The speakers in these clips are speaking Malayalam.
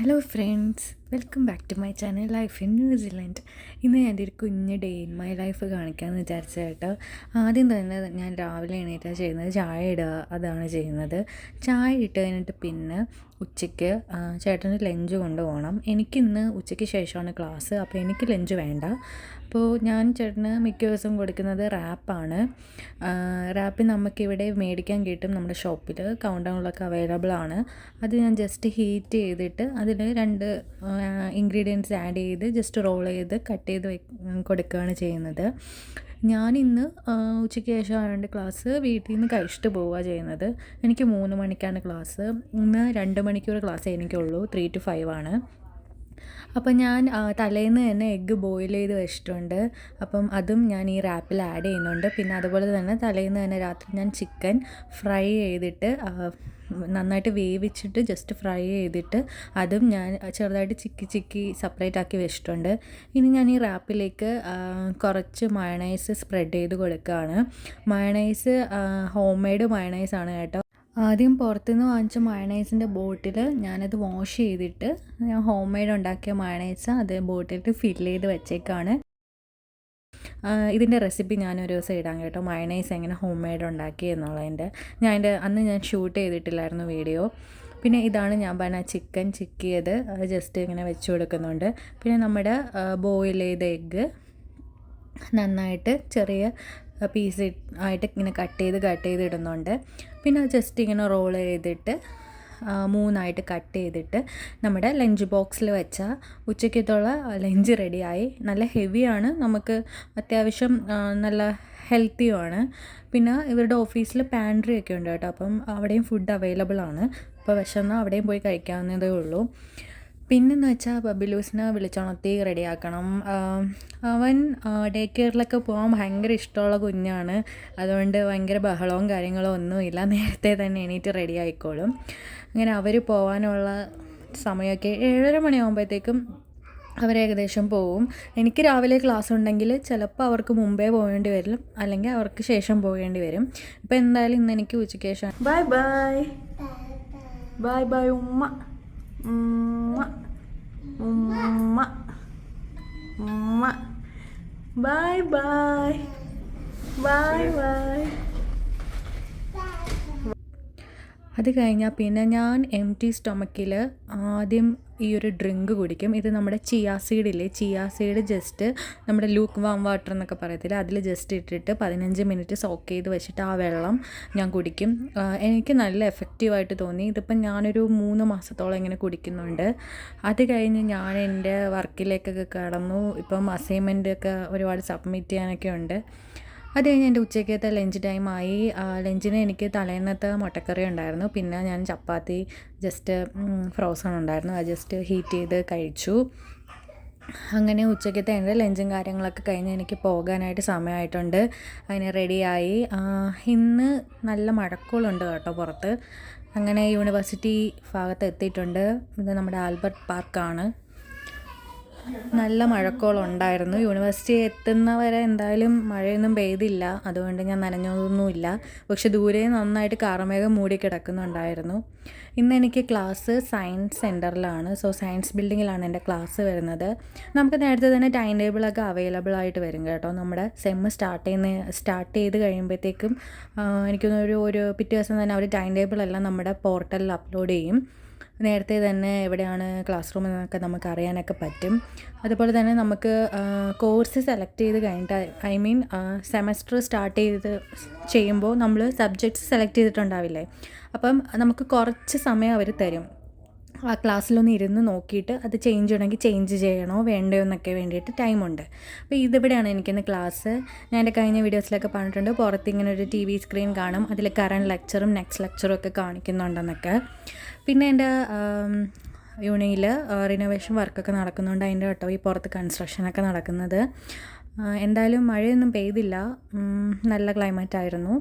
Hello friends welcome back to my channel life in New Zealand ഇന്ന് ഞാൻ ഒരു കുഞ്ഞ് ഡേ ഇൻ മൈ ലൈഫ് കാണിക്കാമെന്ന് വിചാരിച്ച കേട്ടോ. ആദ്യം തന്നെ ഞാൻ രാവിലെ എണീറ്റാണ് ചെയ്യുന്നത് ചായ ഇടുക അതാണ് ചെയ്യുന്നത്. ചായ ഇട്ട് കഴിഞ്ഞിട്ട് പിന്നെ ഉച്ചയ്ക്ക് ചേട്ടന് ലഞ്ച് കൊണ്ടുപോകണം. എനിക്കിന്ന് ഉച്ചയ്ക്ക് ശേഷമാണ് ക്ലാസ് അപ്പോൾ എനിക്ക് ലഞ്ച് വേണ്ട. അപ്പോൾ ഞാൻ ചേട്ടന് മിക്ക ദിവസവും കൊടുക്കുന്നത് റാപ്പാണ്. റാപ്പ് നമുക്കിവിടെ മേടിക്കാൻ കിട്ടും നമ്മുടെ ഷോപ്പിൽ കൗണ്ടറുകളൊക്കെ അവൈലബിൾ ആണ്. അത് ഞാൻ ജസ്റ്റ് ഹീറ്റ് ചെയ്തിട്ട് അതിൽ രണ്ട് ഇൻഗ്രീഡിയൻസ് ആഡ് ചെയ്ത് ജസ്റ്റ് റോൾ ചെയ്ത് കട്ട് ചെയ്ത് കൊടുക്കുകയാണ് ചെയ്യുന്നത്. ഞാൻ ഇന്ന് ഉച്ചയ്ക്ക് ശേഷം ആയതുകൊണ്ട് ക്ലാസ് വീട്ടിൽ നിന്ന് കഴിച്ചിട്ട് പോവുക ചെയ്യുന്നത്. എനിക്ക് മൂന്ന് മണിക്കാണ് ക്ലാസ് ഇന്ന് രണ്ട് മണിക്കൂർ ക്ലാസ് എനിക്കുള്ളൂ. ത്രീ ടു ഫൈവ് ആണ്. അപ്പം ഞാൻ തലേന്ന് തന്നെ എഗ്ഗ് ബോയിൽ ചെയ്ത് വെച്ചിട്ടുണ്ട്. അപ്പം അതും ഞാൻ ഈ റാപ്പിൽ ആഡ് ചെയ്യുന്നുണ്ട്. പിന്നെ അതുപോലെ തന്നെ തലേന്ന് തന്നെ രാത്രി ഞാൻ ചിക്കൻ ഫ്രൈ ചെയ്തിട്ട് നന്നായിട്ട് വേവിച്ചിട്ട് ജസ്റ്റ് ഫ്രൈ ചെയ്തിട്ട് അതും ഞാൻ ചെറുതായിട്ട് ചിക്കി ചിക്കി സെപ്പറേറ്റ് ആക്കി വെച്ചിട്ടുണ്ട്. ഇനി ഞാൻ ഈ റാപ്പിലേക്ക് കുറച്ച് മയണൈസ് സ്പ്രെഡ് ചെയ്ത് കൊടുക്കുകയാണ്. മയണൈസ് ഹോം മെയ്ഡ് മയണൈസ് ആണ് കേട്ടോ. ആദ്യം പുറത്തുനിന്ന് വാങ്ങിച്ച മയണൈസിന്റെ ബോട്ടിൽ ഞാനത് വാഷ് ചെയ്തിട്ട് ഞാൻ ഹോം മെയ്ഡ് ഉണ്ടാക്കിയ മയണൈസ് അത് ബോട്ടിൽ ഫില്ല് ചെയ്ത് വെച്ചേക്കാണ്. ഇതിന്റെ റെസിപ്പി ഞാനൊരു ദിവസം ഇടാം കേട്ടോ. മയണൈസ് എങ്ങനെ ഹോം മെയ്ഡ് ഉണ്ടാക്കി എന്നുള്ളതിന്റെ ഞാൻ എന്റെ അന്ന് ഞാൻ ഷൂട്ട് ചെയ്തിട്ടില്ലായിരുന്നു വീഡിയോ പിന്നെ ഇതാണ് ഞാൻ പറഞ്ഞ ചിക്കൻ ചിക്കിയത്. ജസ്റ്റ് ഇങ്ങനെ വെച്ച് കൊടുക്കുന്നുണ്ട്. പിന്നെ നമ്മുടെ ബോയിൽ ചെയ്ത എഗ്ഗ് നന്നായിട്ട് ചെറിയ പീസ് ആയിട്ട് ഇങ്ങനെ കട്ട് ചെയ്ത് കട്ട് ചെയ്ത് ഇടുന്നുണ്ട്. പിന്നെ ജസ്റ്റ് ഇങ്ങനെ റോൾ ചെയ്തിട്ട് മൂന്നായിട്ട് കട്ട് ചെയ്തിട്ട് നമ്മുടെ ലഞ്ച് ബോക്സിൽ വെച്ചാൽ ഉച്ചക്കത്തുള്ള ലഞ്ച് റെഡിയായി നല്ല ഹെവിയാണ് നമുക്ക് അത്യാവശ്യം നല്ല ഹെൽത്തിയുമാണ് പിന്നെ ഇവരുടെ ഓഫീസിൽ പാൻട്രി ഒക്കെ ഉണ്ട് കേട്ടോ. അപ്പം അവിടെയും ഫുഡ് അവൈലബിൾ ആണ്. അപ്പോൾ വിശന്നാൽ അവിടെയും പോയി കഴിക്കാവുന്നതേ ഉള്ളൂ. പിന്നെന്ന് വെച്ചാൽ ബബിലൂസിനെ വിളിച്ചുണർത്തി റെഡിയാക്കണം. ആക്കണം അവൻ ഡേ കെയറിലൊക്കെ പോകാൻ ഭയങ്കര ഇഷ്ടമുള്ള കുഞ്ഞാണ്. അതുകൊണ്ട് ഭയങ്കര ബഹളവും കാര്യങ്ങളും ഒന്നുമില്ല. നേരത്തെ തന്നെ എണീറ്റ് റെഡി ആയിക്കോളും അങ്ങനെ അവർ പോകാനുള്ള സമയമൊക്കെ ഏഴര മണിയാകുമ്പോഴത്തേക്കും അവർ ഏകദേശം പോവും. എനിക്ക് രാവിലെ ക്ലാസ് ഉണ്ടെങ്കിൽ ചിലപ്പോൾ അവർക്ക് മുമ്പേ പോകേണ്ടി വരും. അല്ലെങ്കിൽ അവർക്ക് ശേഷം പോകേണ്ടി വരും. ഇപ്പോൾ എന്തായാലും ഇന്ന് എനിക്ക് ഉച്ചയ്ക്ക് ശേഷം ബൈ ബൈ ബൈ ബൈ ഉമ്മ. ഉമ്മ ഉമ്മ ഉമ്മ. ബൈ ബൈ ബൈ ബൈ അത് കഴിഞ്ഞാൽ പിന്നെ ഞാൻ എം ടി സ്റ്റൊമക്കിൽ ആദ്യം ഈ ഒരു ഡ്രിങ്ക് കുടിക്കും. ഇത് നമ്മുടെ ചിയാ സീഡില്ലേ? ചിയാ സീഡ് ജസ്റ്റ് നമ്മുടെ ലൂക്ക് വാം വാട്ടർ എന്നൊക്കെ പറയത്തില്ല? അതിൽ ജസ്റ്റ് ഇട്ടിട്ട് പതിനഞ്ച് മിനിറ്റ് സോക്ക് ചെയ്ത് വെച്ചിട്ട് ആ വെള്ളം ഞാൻ കുടിക്കും. എനിക്ക് നല്ല എഫക്റ്റീവായിട്ട് തോന്നി. ഇതിപ്പം ഞാനൊരു മൂന്ന് മാസത്തോളം ഇങ്ങനെ കുടിക്കുന്നുണ്ട്. അത് കഴിഞ്ഞ് ഞാൻ എന്റെ വർക്കിലേക്കൊക്കെ കടന്നു. ഇപ്പം അസൈൻമെന്റ് ഒക്കെ ഒരുപാട് സബ്മിറ്റ് ചെയ്യാനൊക്കെ ഉണ്ട്. അത് കഴിഞ്ഞ് എന്റെ ഉച്ചയ്ക്കത്തെ ലഞ്ച് ടൈമായി ലഞ്ചിന് എനിക്ക് തലേന്നത്തെ മുട്ടക്കറി ഉണ്ടായിരുന്നു. പിന്നെ ഞാൻ ചപ്പാത്തി ജസ്റ്റ് ഫ്രോസൺ ഉണ്ടായിരുന്നു. അത് ജസ്റ്റ് ഹീറ്റ് ചെയ്ത് കഴിച്ചു. അങ്ങനെ ഉച്ചയ്ക്കത്തെ എന്റെ ലഞ്ചും കാര്യങ്ങളൊക്കെ കഴിഞ്ഞ് എനിക്ക് പോകാനായിട്ട് സമയമായിട്ടുണ്ട്. അതിന് റെഡിയായി ഇന്ന് നല്ല മഴക്കോളുണ്ട് കേട്ടോ പുറത്ത്. അങ്ങനെ യൂണിവേഴ്സിറ്റി ഭാഗത്ത് എത്തിയിട്ടുണ്ട്. ഇത് നമ്മുടെ ആൽബർട്ട് പാർക്കാണ്. നല്ല മഴക്കോളം ഉണ്ടായിരുന്നു യൂണിവേഴ്സിറ്റി എത്തുന്നവരെ എന്തായാലും മഴയൊന്നും പെയ്തില്ല. അതുകൊണ്ട് ഞാൻ നനഞ്ഞതൊന്നുമില്ല പക്ഷെ ദൂരെ നന്നായിട്ട് കാർമേഘം മൂടി കിടക്കുന്നുണ്ടായിരുന്നു ഇന്ന് എനിക്ക് ക്ലാസ് സയൻസ് സെന്ററിലാണ് സോ സയൻസ് ബിൽഡിങ്ങിലാണ് എന്റെ ക്ലാസ് വരുന്നത്. നമുക്ക് നേരത്തെ തന്നെ ടൈം ടേബിളൊക്കെ അവൈലബിൾ ആയിട്ട് വരും കേട്ടോ. നമ്മുടെ സെമ്മ് സ്റ്റാർട്ട് ചെയ്യുന്ന സ്റ്റാർട്ട് ചെയ്ത് കഴിയുമ്പോഴത്തേക്കും എനിക്കൊന്നൊരു എനിക്കൊന്ന് ഒരു ഒരു പിറ്റേ ദിവസം തന്നെ അവർ ടൈം ടേബിളെല്ലാം നമ്മുടെ പോർട്ടലിൽ അപ്ലോഡ് ചെയ്യും. നേരത്തെ തന്നെ എവിടെയാണ് ക്ലാസ് റൂം എന്നൊക്കെ നമുക്ക് അറിയാനൊക്കെ പറ്റും. അതുപോലെ തന്നെ നമുക്ക് കോഴ്സ് സെലക്ട് ചെയ്ത് കഴിഞ്ഞിട്ട് ഐ മീൻ സെമസ്റ്റർ സ്റ്റാർട്ട് ചെയ്ത് ചെയ്യുമ്പോൾ നമ്മൾ സബ്ജക്ട്സ് സെലക്ട് ചെയ്തിട്ടുണ്ടാവില്ലേ? അപ്പം നമുക്ക് കുറച്ച് സമയം അവർ തരും. ആ ക്ലാസ്സിലൊന്ന് ഇരുന്ന് നോക്കിയിട്ട് അത് ചേഞ്ച് ചെയ്യണമെങ്കിൽ ചേഞ്ച് ചെയ്യണോ വേണ്ടയോ എന്നൊക്കെ വേണ്ടിയിട്ട് ടൈമുണ്ട് അപ്പോൾ ഇതിവിടെയാണ് എനിക്കിന്ന് ക്ലാസ് ഞാൻ എന്റെ കഴിഞ്ഞ വീഡിയോസിലൊക്കെ പറഞ്ഞിട്ടുണ്ട്. പുറത്ത് ഇങ്ങനെ ഒരു ടി വി സ്ക്രീൻ കാണും. അതിൽ കറണ്ട് ലെക്ചറും നെക്സ്റ്റ് ലെക്ചറും ഒക്കെ കാണിക്കുന്നുണ്ടെന്നൊക്കെ. പിന്നെ എന്റെ യൂണിയിൽ റിനോവേഷൻ വർക്കൊക്കെ നടക്കുന്നുണ്ട്. അതിന്റെ കേട്ടോ ഈ പുറത്ത് കൺസ്ട്രക്ഷനൊക്കെ നടക്കുന്നത്. എന്തായാലും മഴയൊന്നും പെയ്തില്ല. നല്ല ക്ലൈമറ്റ് ആയിരുന്നു.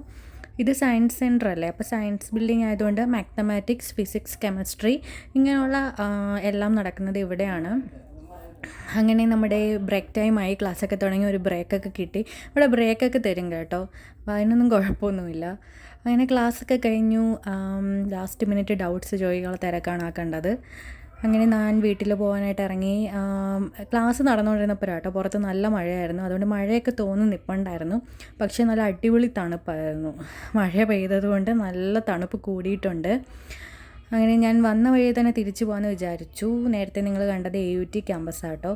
ഇത് സയൻസ് സെന്റർ അല്ലേ? അപ്പോൾ സയൻസ് ബിൽഡിംഗ് ആയതുകൊണ്ട് മാത്തമാറ്റിക്സ് ഫിസിക്സ് കെമിസ്ട്രി ഇങ്ങനെയുള്ള എല്ലാം നടക്കുന്നത് ഇവിടെയാണ്. അങ്ങനെ നമ്മുടെ ബ്രേക്ക് ടൈമായി ക്ലാസ്സൊക്കെ തുടങ്ങി ഒരു ബ്രേക്കൊക്കെ കിട്ടി. ഇവിടെ ബ്രേക്കൊക്കെ തരും കേട്ടോ. അപ്പോൾ അതിനൊന്നും കുഴപ്പമൊന്നുമില്ല. അങ്ങനെ ക്ലാസ്സൊക്കെ കഴിഞ്ഞു. ലാസ്റ്റ് മിനിറ്റ് ഡൗട്ട്സ് ചോദിക്കാനുള്ള തിരക്കാണ് ആക്കേണ്ടത് അങ്ങനെ ഞാൻ വീട്ടിൽ പോകാനായിട്ട് ഇറങ്ങി ക്ലാസ് നടന്നുകൊണ്ടിരുന്നപ്പോൾ കേട്ടോ പുറത്ത് നല്ല മഴയായിരുന്നു. അതുകൊണ്ട് മഴയൊക്കെ തോന്നി നിൽപ്പുണ്ടായിരുന്നു പക്ഷേ നല്ല അടിപൊളി തണുപ്പായിരുന്നു. മഴ പെയ്തതുകൊണ്ട് നല്ല തണുപ്പ് കൂടിയിട്ടുണ്ട്. അങ്ങനെ ഞാൻ വന്ന വഴി തന്നെ തിരിച്ചു പോകാമെന്ന് വിചാരിച്ചു. നേരത്തെ നിങ്ങൾ കണ്ടത് എ യു ടി ക്യാമ്പസ് ആട്ടോ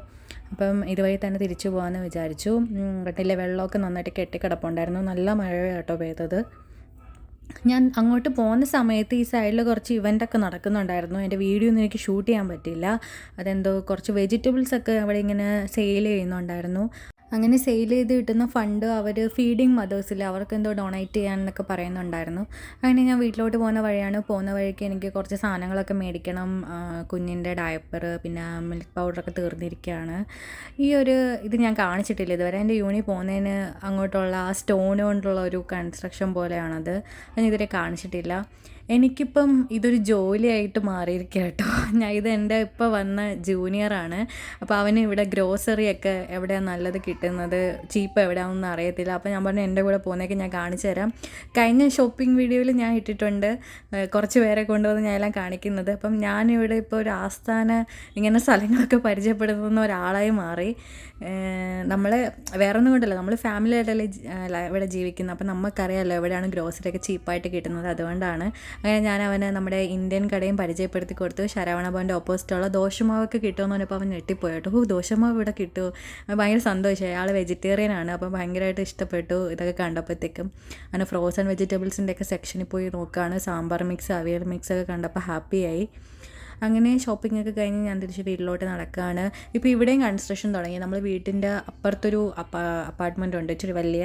അപ്പം ഇതുവഴി തന്നെ തിരിച്ചു പോകാമെന്ന് വിചാരിച്ചു. കട്ടിലെ വെള്ളമൊക്കെ നന്നായിട്ട് കെട്ടിക്കിടപ്പുണ്ടായിരുന്നു. നല്ല മഴ കേട്ടോ പെയ്തത്. ഞാൻ അങ്ങോട്ട് പോകുന്ന സമയത്ത് ഈ സൈഡിൽ കുറച്ച് ഇവന്റൊക്കെ നടക്കുന്നുണ്ടായിരുന്നു. എന്റെ വീഡിയോ ഒന്നും എനിക്ക് ഷൂട്ട് ചെയ്യാൻ പറ്റിയില്ല. അതെന്തോ കുറച്ച് വെജിറ്റബിൾസ് ഒക്കെ അവിടെ ഇങ്ങനെ സെയിൽ ചെയ്യുന്നുണ്ടായിരുന്നു. അങ്ങനെ സെയിൽ ചെയ്ത് കിട്ടുന്ന ഫണ്ട് അവർ ഫീഡിങ് മദേഴ്സിൽ അവർക്ക് എന്തോ ഡൊണേറ്റ് ചെയ്യാനൊക്കെ പറയുന്നുണ്ടായിരുന്നു. അങ്ങനെ ഞാൻ വീട്ടിലോട്ട് പോകുന്ന വഴിയാണ്. പോകുന്ന വഴിക്ക് എനിക്ക് കുറച്ച് സാധനങ്ങളൊക്കെ മേടിക്കണം. കുഞ്ഞിന്റെ ഡയപ്പർ പിന്നെ മിൽക്ക് പൗഡറൊക്കെ തീർന്നിരിക്കുകയാണ് ഈ ഒരു ഇത് ഞാൻ കാണിച്ചിട്ടില്ല ഇതുവരെ. എന്റെ യൂണി പോകുന്നതിന് അങ്ങോട്ടുള്ള ആ സ്റ്റോൺ കൊണ്ടുള്ള ഒരു കൺസ്ട്രക്ഷൻ പോലെയാണത്. ഞാൻ ഇതുവരെ കാണിച്ചിട്ടില്ല. എനിക്കിപ്പം ഇതൊരു ജോലിയായിട്ട് മാറിയിരിക്കുക കേട്ടോ ഞാൻ ഇത് എന്റെ ഇപ്പോൾ വന്ന ജൂനിയറാണ് അപ്പോൾ അവന് ഇവിടെ ഗ്രോസറി ഒക്കെ എവിടെയാണ് നല്ലത് കിട്ടുന്നത്? ചീപ്പ് എവിടെയാണെന്ന് അറിയത്തില്ല. അപ്പോൾ ഞാൻ പറഞ്ഞു എന്റെ കൂടെ പോകുന്നതൊക്കെ ഞാൻ കാണിച്ചു തരാം. കഴിഞ്ഞ ഷോപ്പിംഗ് വീഡിയോയിൽ ഞാൻ ഇട്ടിട്ടുണ്ട്. കുറച്ച് പേരെ കൊണ്ടുവന്ന് ഞാൻ എല്ലാം കാണിക്കുന്നത്. അപ്പം ഞാനിവിടെ ഇപ്പോൾ ഒരു ആസ്ഥാന ഇങ്ങനെ സ്ഥലങ്ങളൊക്കെ പരിചയപ്പെടുത്തുന്ന ഒരാളായി മാറി. നമ്മൾ വേറെ ഒന്നും കൊണ്ടല്ല. നമ്മൾ ഫാമിലി ആയിട്ടല്ലേ ഇവിടെ ജീവിക്കുന്നത്. അപ്പം നമുക്കറിയാമല്ലോ എവിടെയാണ് ഗ്രോസറി ഒക്കെ ചീപ്പായിട്ട് കിട്ടുന്നത്. അതുകൊണ്ടാണ്. അങ്ങനെ ഞാൻ അവന് നമ്മുടെ ഇന്ത്യൻ കടയും പരിചയപ്പെടുത്തി കൊടുത്തു. ശരവണ ഭവന്റെ ഓപ്പോസിറ്റുള്ള ദോശമാവൊക്കെ കിട്ടുമെന്ന് പറഞ്ഞപ്പോൾ അവൻ ഞെട്ടിപ്പോയി. കേട്ടോ ഓ ദോശമാവ് ഇവിടെ കിട്ടുമോ? ഭയങ്കര സന്തോഷമായി. അയാൾ വെജിറ്റേറിയൻ ആണ്. അപ്പോൾ ഭയങ്കരമായിട്ട് ഇഷ്ടപ്പെട്ടു ഇതൊക്കെ കണ്ടപ്പോഴത്തേക്കും അങ്ങനെ ഫ്രോസൺ വെജിറ്റബിൾസിന്റെ ഒക്കെ സെക്ഷനിൽ പോയി നോക്കുകയാണ് സാമ്പാർ മിക്സ് അവിയൽ മിക്സ് ഒക്കെ കണ്ടപ്പോൾ ഹാപ്പിയായി അങ്ങനെ ഷോപ്പിംഗ് ഒക്കെ കഴിഞ്ഞ് ഞാൻ തിരിച്ച് വീട്ടിലോട്ട് നടക്കുകയാണ് ഇപ്പോൾ ഇവിടെയും കൺസ്ട്രക്ഷൻ തുടങ്ങി. നമ്മൾ വീട്ടിന്റെ അപ്പുറത്തൊരു അപ്പാർട്ട്മെന്റ് ഉണ്ട്. ഇച്ചിരി വലിയ.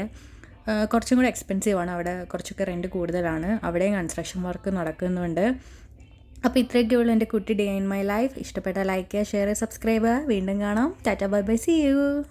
കുറച്ചും കൂടി ആണ്. അവിടെ കുറച്ചൊക്കെ റെന്റ് കൂടുതലാണ്. അവിടെയും കൺസ്ട്രക്ഷൻ വർക്ക് നടക്കുന്നുണ്ട്. അപ്പോൾ ഇത്രയൊക്കെ ഉള്ളൂ എന്റെ കുട്ടി ഡേ ഇൻ മൈ ലൈഫ് ഇഷ്ടപ്പെട്ട ലൈക്ക് ഷെയർ സബ്സ്ക്രൈബ് വീണ്ടും കാണാം. Tata bye bye see you